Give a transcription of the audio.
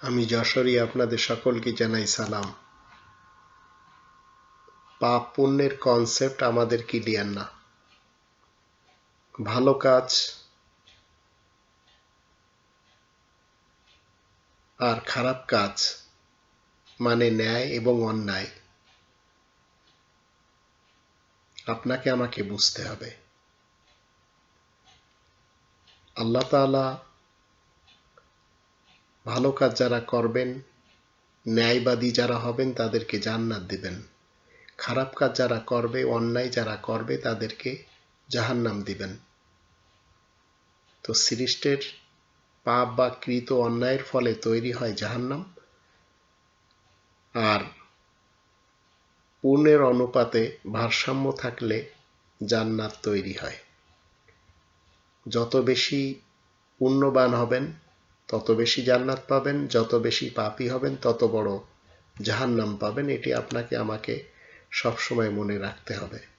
আমি যশোরী আপনাদের সকলকে জানাই সালাম। পাপ পুণ্যের কনসেপ্ট আমাদের ক্লিয়ার না। ভালো কাজ আর খারাপ কাজ মানে ন্যায় এবং অন্যায়। আপনাকে আমাকে বুঝতে হবে। আল্লাহ তাআলা ভালো কাজ যারা করবেন, ন্যায়বাদী যারা হবেন, তাদেরকে জান্নাত দিবেন। খারাপ কাজ যারা করবে, অন্যায় যারা করবে, তাদেরকে জাহান্নাম দিবেন। তো সৃষ্টের পাপ বা কৃত অন্যায়ের ফলে তৈরি হয় জাহান্নাম। আর পুণ্যের অনুপাতে ভারসাম্য থাকলে জান্নাত তৈরি হয়। যত বেশি পুণ্যবান হবেন তত বেশি জান্নাত পাবেন, যত বেশি পাপি হবেন, তত বড় জাহান্নাম পাবেন। এটি আপনাকে, আমাকে সবসময় মনে রাখতে হবে।